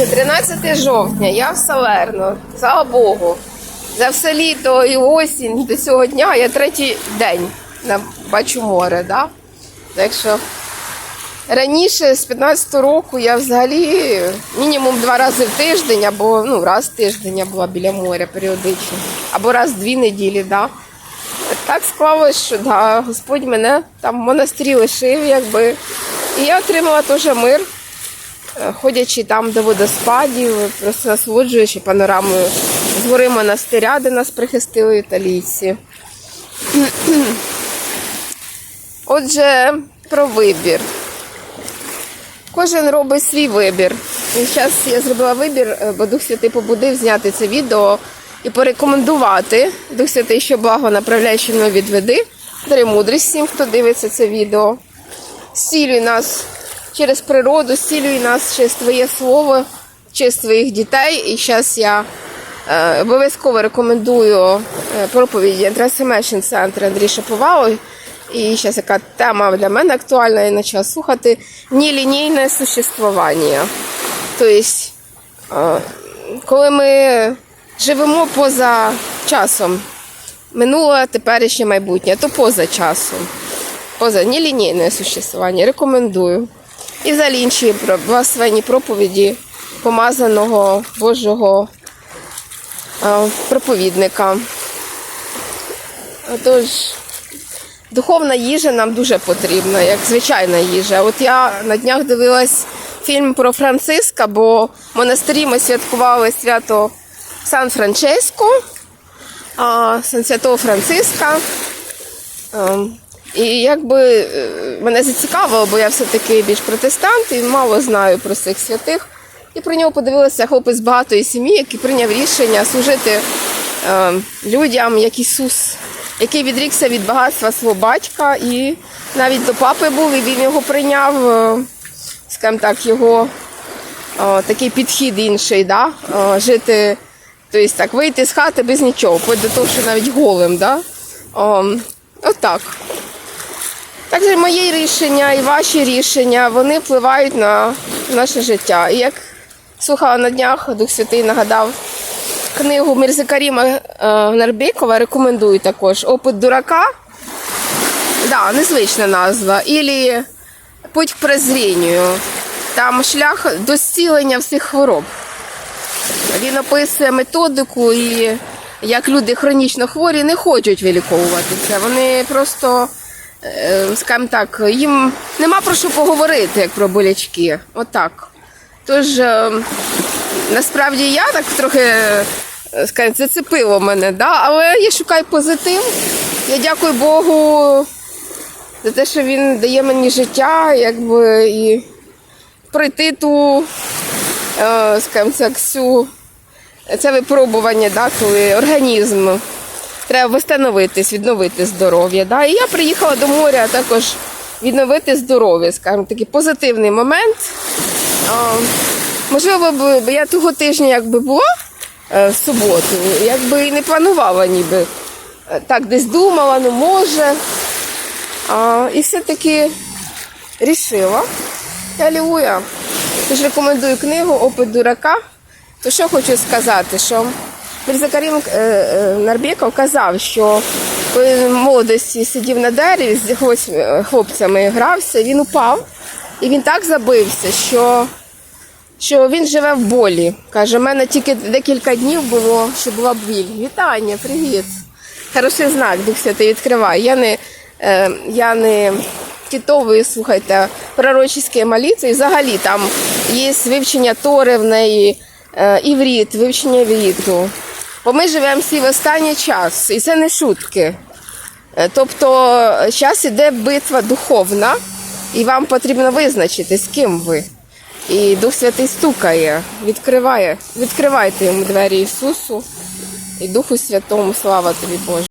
Отже, 13 жовтня, я в Салерно. Слава Богу. За все літо і осінь до цього дня я третій день бачу море, да? Так що раніше, з 15 року, я взагалі мінімум два рази в тиждень, або ну, раз в тиждень я була біля моря періодично, або раз в дві неділі, да? Так склалось, що да, Господь мене там в монастирі лишив, якби. І я отримала теж мир, ходячи там до водоспадів, просто насолоджуючи панорамою з гори монастиря, де нас прихистили італійці. Отже, про вибір. Кожен робить свій вибір. І зараз я зробила вибір, е, бо Дух Святий побудив зняти це відео і порекомендувати. Дух Святий, що благо направляє, що мною відведи. Дари мудрість всім, хто дивиться це відео. Зцілюй нас через природу, зцілюй нас через твоє слово, через твоїх дітей. І зараз я е, обов'язково рекомендую е, проповіді Transformation Center Андрій Шаповалов. І зараз яка тема для мене актуальна, я почала слухати нелінійне существування. Тобто, е, коли ми живемо поза часом, минуле, теперішнє майбутнє, то поза часом, поза нелінійне существування, рекомендую. І взагалі інші благословенні проповіді помазаного Божого проповідника. Отож, Духовна їжа нам дуже потрібна, як звичайна їжа. От я на днях дивилась фільм про Франциска, бо в монастирі ми святкували свято Сан-Франческо, Сан Святого Франциска. І якби е, мене зацікавило, бо я все-таки більш протестант і мало знаю про цих святих. І про нього подивилася хлопець багатої сім'ї, який прийняв рішення служити е, людям, як Ісус, який відрікся від багатства свого батька, і навіть до папи був, і він його прийняв, е, скажімо так, його е, такий підхід інший, да? е, жити, тобто так, вийти з хати без нічого, до того, що навіть голим. Да? Ем, Отак. Також мої рішення і ваші рішення вони впливають на наше життя. І як слухала на днях, Дух Святий нагадав книгу Мірза Каріма е, рекомендую також Опит дурака. Да, незвична назва. Ілі Путь к прозрінню. Там шлях до зцілення всіх хвороб. Він описує методику і як люди хронічно хворі не хочуть виліковуватися. Вони просто, скажімо так, їм нема про що поговорити, як про болячки. Отак. Тож, е, насправді я так трохи е, скажімо, зацепило мене, да? але я шукаю позитив. Я дякую Богу за те, що він дає мені життя, якби і пройти ту, е, скажімо так, всю це випробування, да, коли організм треба встановитись, відновити здоров'я. Да? І я приїхала до моря також відновити здоров'я, скажімо, такий позитивний момент. Можливо, б я того тижня якби була е, в суботу, якби і не планувала ніби. Е, Так, десь думала, ну може. А, і все-таки рішила. Алілуя. Тож рекомендую книгу Опит дурака. То що хочу сказати, що Мірза Карім е, е, Нарбєков казав, що коли в молодості сидів на дереві з е, хлопцями грався, він упав і він так забився, що, що він живе в болі. Каже, в мене тільки декілька днів було, що була біль. Вітання, привіт. Хороший знак, Дух Святий відкриває. Я не, я не китовую, слухайте, пророчі молитви. І взагалі там є вивчення Тори в неї, івріт, вивчення івріту. Бо ми живемо всі в останній час, і це не шутки. Е, Тобто зараз іде битва духовна, і вам потрібно визначити, з ким ви. І Дух Святий стукає, відкриває. Відкривайте йому двері Ісусу і Духу Святому. Слава тобі, Боже.